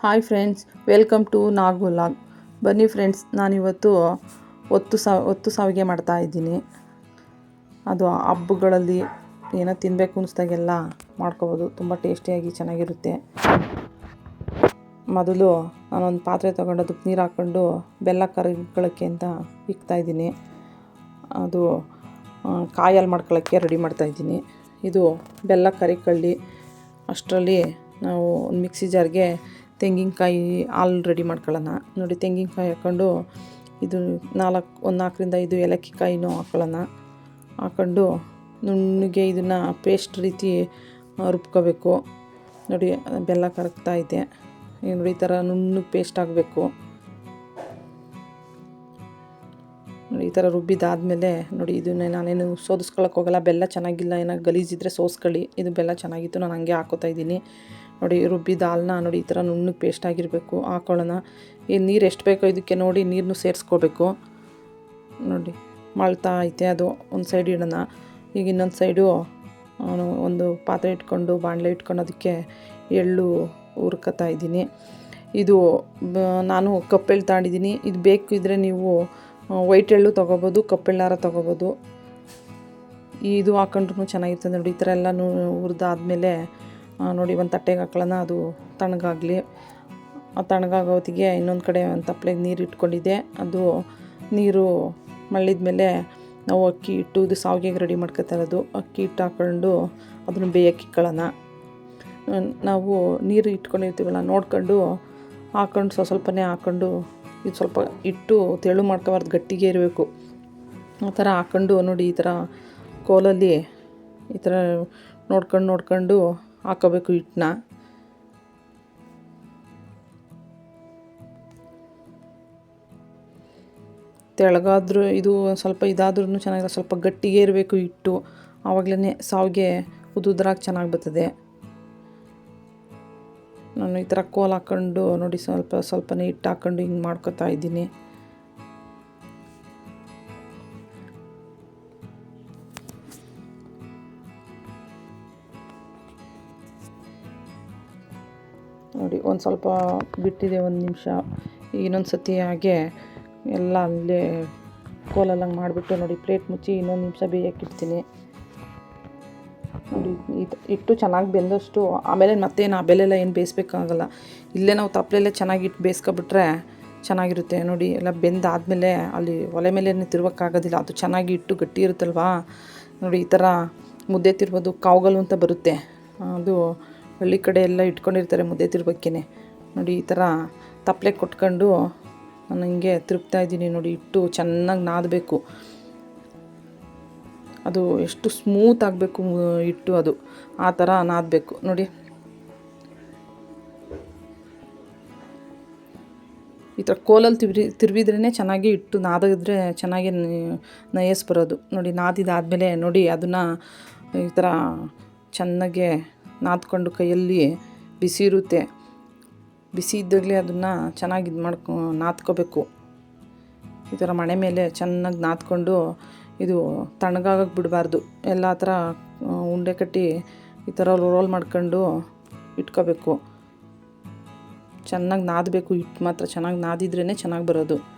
Hi friends, welcome to Nagu log. ಬನ್ನಿ friends, ನಾನಿವತ್ತು ಒತ್ತು ಸಾವ್ ಒತ್ತು ಸಾವಿಗೆ ಮಾಡ್ತಾ ಇದ್ದೀನಿ. ಅದು ಹಬ್ಬಗಳಲ್ಲಿ ಏನೋ ತಿನ್ನಬೇಕು ಅನಿಸ್ದಾಗೆಲ್ಲ ಮಾಡ್ಕೋಬೋದು. ತುಂಬ ಟೇಸ್ಟಿಯಾಗಿ ಚೆನ್ನಾಗಿರುತ್ತೆ. ಮೊದಲು ನಾನೊಂದು ಪಾತ್ರೆ ತೊಗೊಂಡು ಅದಕ್ಕೆ ನೀರು ಹಾಕ್ಕೊಂಡು ಬೆಲ್ಲ ಕರಗಿಕೊಳ್ಳೋಕ್ಕೆ ಅಂತ ಇಕ್ತಾ ಇದ್ದೀನಿ. ಅದು ಕಾಯಲ್ಲಿ ಮಾಡ್ಕೊಳ್ಳೋಕ್ಕೆ ರೆಡಿ ಮಾಡ್ತಾಯಿದ್ದೀನಿ ಇದು ಬೆಲ್ಲ ಕರಿಕಳ್ಳಿ ಅಷ್ಟರಲ್ಲಿ ನಾವು ಒಂದು ಮಿಕ್ಸಿ ಜಾರ್ಗೆ ತೆಂಗಿನಕಾಯಿ ಹಾಲು ರೆಡಿ ಮಾಡ್ಕೊಳ್ಳೋಣ. ನೋಡಿ, ತೆಂಗಿನಕಾಯಿ ಹಾಕ್ಕೊಂಡು ಇದು ನಾಲ್ಕು, ಒಂದು ನಾಲ್ಕರಿಂದ ಐದು ಏಲಕ್ಕಿ ಕಾಯಿನೂ ಹಾಕ್ಕೊಳ್ಳೋಣ. ಹಾಕ್ಕೊಂಡು ನುಣ್ಣಗೆ ಇದನ್ನು ಪೇಸ್ಟ್ ರೀತಿ ರುಬ್ಕೋಬೇಕು. ನೋಡಿ, ಬೆಲ್ಲ ಕರಗ್ತಾ ಇದೆ. ನೋಡಿ, ಈ ಥರ ನುಣ್ಣಗೆ ಪೇಸ್ಟ್ ಆಗಬೇಕು. ನೋಡಿ, ಈ ಥರ ರುಬ್ಬಿದಾದ್ಮೇಲೆ ನೋಡಿ, ಇದನ್ನೇ ನಾನೇನು ಸೋದಿಸ್ಕೊಳಕ್ಕೆ ಹೋಗಲ್ಲ. ಬೆಲ್ಲ ಚೆನ್ನಾಗಿಲ್ಲ ಏನೋ ಗಲೀಜಿದ್ರೆ ಸೋಸ್ಕೊಳ್ಳಿ. ಇದು ಬೆಲ್ಲ ಚೆನ್ನಾಗಿತ್ತು, ನಾನು ಹಂಗೆ ಹಾಕೋತಾ ಇದ್ದೀನಿ. ನೋಡಿ ರುಬ್ಬಿದ ಹಾಲನ್ನ ನೋಡಿ, ಈ ಥರ ನುಣ್ಣಗೆ ಪೇಸ್ಟ್ ಆಗಿರಬೇಕು. ಹಾಕೊಳ್ಳೋಣ ಈ ನೀರು ಎಷ್ಟು ಬೇಕೋ ಇದಕ್ಕೆ ನೋಡಿ ನೀರನ್ನು ಸೇರಿಸ್ಕೋಬೇಕು. ನೋಡಿ ಮಳ್ತಾ ಐತೆ ಅದು. ಒಂದು ಸೈಡ್ ಇಡೋಣ. ಈಗ ಇನ್ನೊಂದು ಸೈಡು ಒಂದು ಪಾತ್ರೆ ಇಟ್ಕೊಂಡು, ಬಾಣಲೆ ಇಟ್ಕೊಂಡು ಅದಕ್ಕೆ ಎಳ್ಳು ಹುರ್ಕೋತಾ ಇದ್ದೀನಿ. ಇದು ನಾನು ಕಪ್ಪೆಳ್ಳು ತಾಂಡಿದ್ದೀನಿ. ಇದು ಬೇಕು ಇದ್ದರೆ ನೀವು ವೈಟ್ ಎಳ್ಳು ತೊಗೋಬೋದು ಕಪ್ಪೆಳ್ಳಾರ ತೊಗೋಬೋದು. ಇದು ಹಾಕೊಂಡ್ರು ಚೆನ್ನಾಗಿರ್ತದೆ ನೋಡಿ, ಈ ಥರ ಎಲ್ಲ ಹುರಿದಾದ್ಮೇಲೆ ನೋಡಿ, ಒಂದು ತಟ್ಟೆಗೆ ಹಾಕೊಳ್ಳೋಣ ಅದು ತಣ್ಣಗಾಗಲಿ. ಆ ತಣ್ಣಗಾಗೋ ಹೊತ್ತಿಗೆ ಇನ್ನೊಂದು ಕಡೆ ಒಂದು ತಪ್ಪಲೆಗೆ ನೀರು ಇಟ್ಕೊಂಡಿದ್ದೆ. ಅದು ನೀರು ಮಳ್ಳಿದ ಮೇಲೆ ನಾವು ಅಕ್ಕಿ ಇಟ್ಟು ಇದು ಸಾವಿಗೆಗೆ ರೆಡಿ ಮಾಡ್ಕೊತಾ ಇರೋದು. ಅಕ್ಕಿ ಹಿಟ್ಟು ಹಾಕ್ಕೊಂಡು ಅದನ್ನು ಬೇಯಕ್ಕೆ ನಾವು ನೀರು ಇಟ್ಕೊಂಡಿರ್ತೀವಲ್ಲ, ನೋಡ್ಕೊಂಡು ಹಾಕ್ಕೊಂಡು ಸ್ವಲ್ಪ ಸ್ವಲ್ಪನೇ ಹಾಕ್ಕೊಂಡು ಇದು ಸ್ವಲ್ಪ ಇಟ್ಟು ತೆಳು ಮಾಡ್ಕೋಬಾರ್ದು, ಗಟ್ಟಿಗೆ ಇರಬೇಕು. ಆ ಥರ ಹಾಕ್ಕೊಂಡು ನೋಡಿ, ಈ ಥರ ಕೋಲಲ್ಲಿ ಈ ಥರ ನೋಡ್ಕೊಂಡು ನೋಡ್ಕೊಂಡು ಹಾಕೋಬೇಕು ಹಿಟ್ಟನ್ನ. ತೆಳಗಾದ್ರೂ ಇದು ಸ್ವಲ್ಪ ಇದಾದ್ರೂ ಚೆನ್ನಾಗಿಲ್ಲ ಸ್ವಲ್ಪ ಗಟ್ಟಿಗೆ ಇರಬೇಕು ಹಿಟ್ಟು. ಆವಾಗಲೇ ಸಾವಿಗೆ ಉದುದ್ರಾಗಿ ಚೆನ್ನಾಗಿ ಬರ್ತದೆ. ನಾನು ಈ ಥರ ಕೋಲ್ ಹಾಕ್ಕೊಂಡು ನೋಡಿ ಸ್ವಲ್ಪ ಸ್ವಲ್ಪನೇ ಹಿಟ್ಟು ಹಾಕ್ಕೊಂಡು ಹಿಂಗೆ ಮಾಡ್ಕೊತಾ ಇದ್ದೀನಿ. ನೋಡಿ, ಒಂದು ಸ್ವಲ್ಪ ಬಿಟ್ಟಿದೆ, ಒಂದು ನಿಮಿಷ. ಇನ್ನೊಂದು ಸತಿ ಹಾಗೆ ಎಲ್ಲ ಅಲ್ಲೇ ಕೋಲಲ್ಲಂಗೆ ಮಾಡಿಬಿಟ್ಟು ನೋಡಿ, ಪ್ಲೇಟ್ ಮುಚ್ಚಿ ಇನ್ನೊಂದು ನಿಮಿಷ ಬೇಯಕ್ಕಿಡ್ತೀನಿ ನೋಡಿ ಇಟ್ಟು ಚೆನ್ನಾಗಿ ಬೆಂದಷ್ಟು, ಆಮೇಲೆ ಮತ್ತೇನು ಆ ಬೆಲೆಲ್ಲ ಏನು ಬೇಯಿಸ್ಬೇಕಾಗಲ್ಲ. ಇಲ್ಲೇ ನಾವು ತಪ್ಪಲೆಲ್ಲೇ ಚೆನ್ನಾಗಿ ಇಟ್ಟು ಬೇಯಿಸ್ಕೊಬಿಟ್ರೆ ಚೆನ್ನಾಗಿರುತ್ತೆ. ನೋಡಿ, ಎಲ್ಲ ಬೆಂದಾದಮೇಲೆ ಅಲ್ಲಿ ಒಲೆ ಮೇಲೆ ತಿರ್ವಕ್ಕಾಗೋದಿಲ್ಲ. ಅದು ಚೆನ್ನಾಗಿ ಇಟ್ಟು ಗಟ್ಟಿ ಇರುತ್ತಲ್ವಾ? ನೋಡಿ, ಈ ಥರ ಮುದ್ದೆ ತಿರ್ಬೋದು ಕಾವುಗಲ್ಲು ಅಂತ ಬರುತ್ತೆ. ಅದು ಹಳ್ಳಿ ಕಡೆ ಎಲ್ಲ ಇಟ್ಕೊಂಡಿರ್ತಾರೆ ಮುದ್ದೆ ತಿರ್ಬೇಕೇನೆ. ನೋಡಿ, ಈ ಥರ ತಪ್ಪಲೆ ಕೊಟ್ಕೊಂಡು ನಾನು ಹಿಂಗೆ ತಿರುಪ್ತಾ ಇದ್ದೀನಿ ನೋಡಿ ಇಟ್ಟು ಚೆನ್ನಾಗಿ ನಾದಬೇಕು. ಅದು ಎಷ್ಟು ಸ್ಮೂತ್ ಆಗಬೇಕು ಇಟ್ಟು ಅದು. ಆ ಥರ ನಾದಬೇಕು. ನೋಡಿ. ಈ ಥರ ಕೋಲಲ್ಲಿ ತಿರ್ವಿ ತಿರ್ವಿದ್ರೇ ಚೆನ್ನಾಗಿ ಇಟ್ಟು ನಾದಿದ್ರೆ ಚೆನ್ನಾಗಿ ನಯಸ್ ಬರೋದು. ನೋಡಿ, ನಾದಿದಾದಮೇಲೆ ನೋಡಿ, ಅದನ್ನು ಈ ಥರ ಚೆನ್ನಾಗೆ ನಾದ್ಕೊಂಡು ಕೈಯಲ್ಲಿ ಬಿಸಿ ಇರುತ್ತೆ. ಬಿಸಿ ಇದ್ದಾಗಲೇ ಅದನ್ನು ಚೆನ್ನಾಗಿ ಇದು ಮಾಡ್ಕೊ, ನಾದ್ಕೋಬೇಕು. ಈ ಥರ ಮಣೆ ಮೇಲೆ ಚೆನ್ನಾಗಿ ನಾದ್ಕೊಂಡು ಇದು ತಣ್ಣಗಾಗಕ್ಕೆ ಬಿಡಬಾರ್ದು. ಎಲ್ಲ ಥರ ಉಂಡೆ ಕಟ್ಟಿ ಈ ಥರ ರೋಲ್ ಮಾಡ್ಕೊಂಡು ಇಟ್ಕೋಬೇಕು. ಚೆನ್ನಾಗಿ ನಾದಬೇಕು ಹಿಟ್ಟು ಮಾತ್ರ. ಚೆನ್ನಾಗಿ ನಾದಿದ್ರೇ ಚೆನ್ನಾಗಿ ಬರೋದು.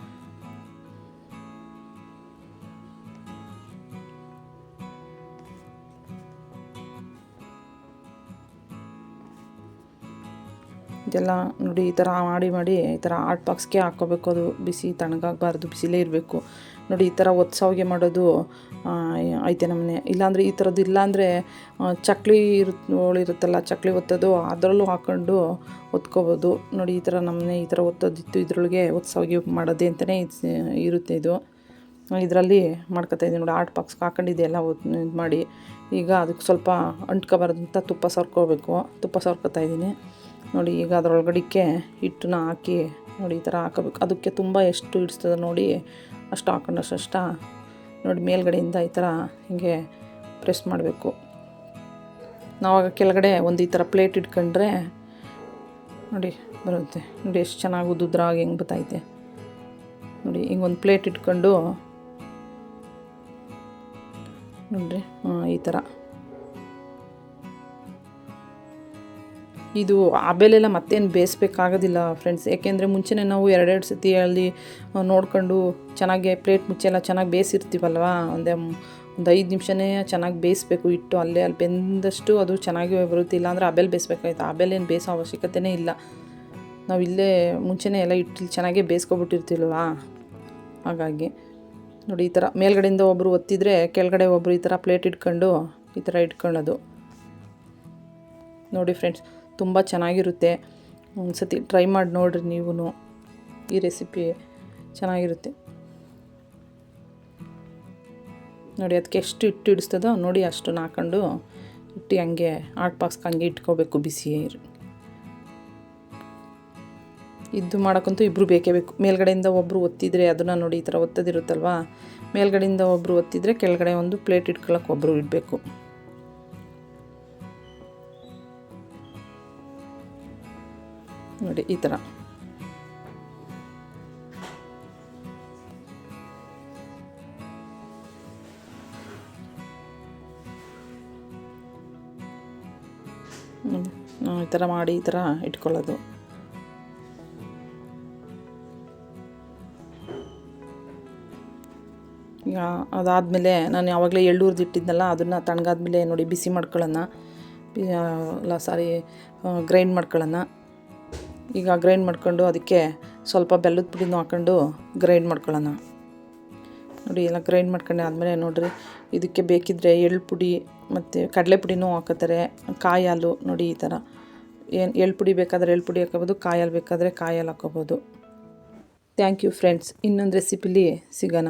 ಇದೆಲ್ಲ ನೋಡಿ ಈ ಥರ ಮಾಡಿ ಮಾಡಿ ಈ ಥರ ಆರ್ಟ್ ಬಾಕ್ಸ್ಗೆ ಹಾಕ್ಕೋಬೇಕು. ಅದು ಬಿಸಿ ತಣ್ಣಗಾಗಬಾರ್ದು, ಬಿಸಿಲೇ ಇರಬೇಕು. ನೋಡಿ ಈ ಥರ ಒತ್ಸಾವಿಗೆ ಮಾಡೋದು ಐತೆ ನಮ್ಮನೆ. ಇಲ್ಲಾಂದರೆ ಈ ಥರದ್ದು ಇಲ್ಲಾಂದರೆ ಚಕ್ಲಿ ಇರುತ್ತೆ ಇರುತ್ತಲ್ಲ ಚಕ್ಲಿ ಒತ್ತೋದು, ಅದರಲ್ಲೂ ಹಾಕ್ಕೊಂಡು ಒತ್ಕೋಬೋದು. ನೋಡಿ ಈ ಥರ ನಮ್ಮನೆ ಈ ಥರ ಒತ್ತೋದಿತ್ತು. ಇದರೊಳಗೆ ಒತ್ಸಾವಿಗೆ ಮಾಡೋದೇ ಅಂತಲೇ ಇರುತ್ತೆ ಇದು. ಇದರಲ್ಲಿ ಮಾಡ್ಕೊತಾ ಇದ್ದೀನಿ ನೋಡಿ, ಆರ್ಟ್ ಬಾಕ್ಸ್ಗೆ ಹಾಕೊಂಡಿದ್ದೆ ಎಲ್ಲ ಇದು ಮಾಡಿ. ಈಗ ಅದಕ್ಕೆ ಸ್ವಲ್ಪ ಅಂಟ್ಕೋಬಾರ್ದು ಅಂತ ತುಪ್ಪ ಸರ್ಕೋಬೇಕು ತುಪ್ಪ ಸರ್ಕೋತಾ ಇದ್ದೀನಿ. ನೋಡಿ, ಈಗ ಅದರೊಳಗಡಿಕ್ಕೆ ಹಿಟ್ಟನ್ನ ಹಾಕಿ ನೋಡಿ, ಈ ಥರ ಹಾಕಬೇಕು. ಅದಕ್ಕೆ ತುಂಬ ಎಷ್ಟು ಹಿಡಿಸ್ತದೆ ನೋಡಿ, ಅಷ್ಟು ಹಾಕೊಂಡಷ್ಟು ನೋಡಿ, ಮೇಲ್ಗಡೆಯಿಂದ ಈ ಥರ ಹಿಂಗೆ ಪ್ರೆಸ್ ಮಾಡಬೇಕು. ನಾವಾಗ ಕೆಳಗಡೆ ಒಂದು ಈ ಥರ ಪ್ಲೇಟ್ ಇಟ್ಕೊಂಡ್ರೆ ನೋಡಿ, ಬರುತ್ತೆ. ನೋಡಿ, ಎಷ್ಟು ಚೆನ್ನಾಗಿ ಉದ್ದುದ್ರಾಗಿ ಹೆಂಗೆ ಬತ್ತೈತೆ. ನೋಡಿ, ಹಿಂಗೆ ಒಂದು ಪ್ಲೇಟ್ ಇಟ್ಕೊಂಡು ನೋಡಿರಿ, ಹಾಂ, ಈ ಥರ. ಇದು ಆಬೇಲೆಲ್ಲ ಮತ್ತೇನು ಬೇಯಿಸ್ಬೇಕಾಗೋದಿಲ್ಲ ಫ್ರೆಂಡ್ಸ್ ಯಾಕೆಂದರೆ ಮುಂಚೆನೇ ನಾವು ಎರಡೆರಡು ಸತಿ ಅಲ್ಲಿ ನೋಡ್ಕೊಂಡು ಚೆನ್ನಾಗಿ ಪ್ಲೇಟ್ ಮುಚ್ಚೆಲ್ಲ ಚೆನ್ನಾಗಿ ಬೇಯಿಸಿರ್ತೀವಲ್ವ? ಒಂದೇ ಒಂದು ಐದು ನಿಮಿಷನೇ ಚೆನ್ನಾಗಿ ಬೇಯಿಸ್ಬೇಕು, ಇಟ್ಟು ಅಲ್ಲೇ ಅಲ್ಲಿ ಬೆಂದಷ್ಟು ಅದು ಚೆನ್ನಾಗಿ ಬರುತ್ತೆ ಇಲ್ಲಾಂದ್ರೆ ಆಬೇಲೆ ಬೇಯಿಸ್ಬೇಕಾಯ್ತು. ಆಬೇಲೆ ಏನು ಬೇಯಿಸೋ ಅವಶ್ಯಕತೆನೇ ಇಲ್ಲ. ನಾವು ಇಲ್ಲೇ ಮುಂಚೆನೇ ಎಲ್ಲ ಇಟ್ಟು ಚೆನ್ನಾಗೇ ಬೇಯಿಸ್ಕೊಬಿಟ್ಟಿರ್ತೀವಲ್ವಾ? ಹಾಗಾಗಿ ನೋಡಿ ಈ ಥರ ಮೇಲ್ಗಡೆಯಿಂದ ಒಬ್ಬರು ಒತ್ತಿದ್ರೆ ಕೆಳಗಡೆ ಒಬ್ಬರು ಈ ಥರ ಪ್ಲೇಟ್ ಇಟ್ಕೊಂಡು ಈ ಥರ ಇಟ್ಕೊಳ್ಳೋದು. ನೋಡಿ ಫ್ರೆಂಡ್ಸ್ ತುಂಬ ಚೆನ್ನಾಗಿರುತ್ತೆ. ಒಂದು ಸತಿ ಟ್ರೈ ಮಾಡಿ ನೋಡಿರಿ ನೀವು ಈ ರೆಸಿಪಿ ಚೆನ್ನಾಗಿರುತ್ತೆ. ನೋಡಿ ಅದಕ್ಕೆ ಎಷ್ಟು ಹಿಟ್ಟು ಹಿಡಿಸ್ತದೋ ನೋಡಿ ಅಷ್ಟು ಹಾಕೊಂಡು ಇಟ್ಟು ಹಂಗೆ ಆಟ್ ಬಾಕ್ಸ್ಗೆ ಹಂಗೆ ಇಟ್ಕೋಬೇಕು ಬಿಸಿ ಇದ್ದು ಮಾಡೋಕ್ಕಂತೂ ಇಬ್ಬರು ಬೇಕೇ ಬೇಕು. ಮೇಲ್ಗಡೆಯಿಂದ ಒಬ್ಬರು ಒತ್ತಿದ್ರೆ ಅದನ್ನು ನೋಡಿ ಈ ಥರ ಒತ್ತದಿರುತ್ತಲ್ವ? ಮೇಲ್ಗಡೆಯಿಂದ ಒಬ್ಬರು ಒತ್ತಿದ್ರೆ ಕೆಳಗಡೆ ಒಂದು ಪ್ಲೇಟ್ ಇಟ್ಕೊಳ್ಳೋಕೆ ಒಬ್ಬರು ಇಡಬೇಕು. ನೋಡಿ, ಈ ಥರ ಈ ಥರ ಮಾಡಿ, ಈ ಥರ ಇಟ್ಕೊಳ್ಳೋದು. ಈಗ ಅದಾದಮೇಲೆ ನಾನು ಯಾವಾಗಲೇ ಎಳ್ಳೂರ್ದು ಇಟ್ಟಿದ್ದೆನಲ್ಲ ಅದನ್ನು ತಣ್ಗಾದ್ಮೇಲೆ ನೋಡಿ, ಬಿಸಿ ಮಾಡ್ಕೊಳ್ಳೋಣ. ಸಾರಿ ಗ್ರೈಂಡ್ ಮಾಡ್ಕೊಳ್ಳೋಣ. ಈಗ ಗ್ರೈಂಡ್ ಮಾಡ್ಕೊಂಡು ಅದಕ್ಕೆ ಸ್ವಲ್ಪ ಬೆಲ್ಲದ ಪುಡಿನೂ ಹಾಕ್ಕೊಂಡು ಗ್ರೈಂಡ್ ಮಾಡ್ಕೊಳ್ಳೋಣ. ನೋಡಿ, ಎಲ್ಲ ಗ್ರೈಂಡ್ ಮಾಡ್ಕೊಂಡೆ ಆದಮೇಲೆ ನೋಡಿರಿ, ಇದಕ್ಕೆ ಬೇಕಿದ್ದರೆ ಎಳ್ಳು ಪುಡಿ ಮತ್ತು ಕಡಲೆ ಪುಡಿನೂ ಹಾಕೋತಾರೆ ಕಾಯಿ ಹಾಲು ನೋಡಿ ಈ ಥರ. ಏನು ಎಳ್ಳು ಪುಡಿ ಬೇಕಾದರೆ ಎಳ್ಳು ಪುಡಿ ಹಾಕೋಬೋದು ಹಾಲು ಬೇಕಾದರೆ ಕಾಯಿ ಹಾಲು ಹಾಕೋಬೋದು ಥ್ಯಾಂಕ್ ಯು ಫ್ರೆಂಡ್ಸ್ ಇನ್ನೊಂದು ರೆಸಿಪಿಲಿ ಸಿಗೋಣ.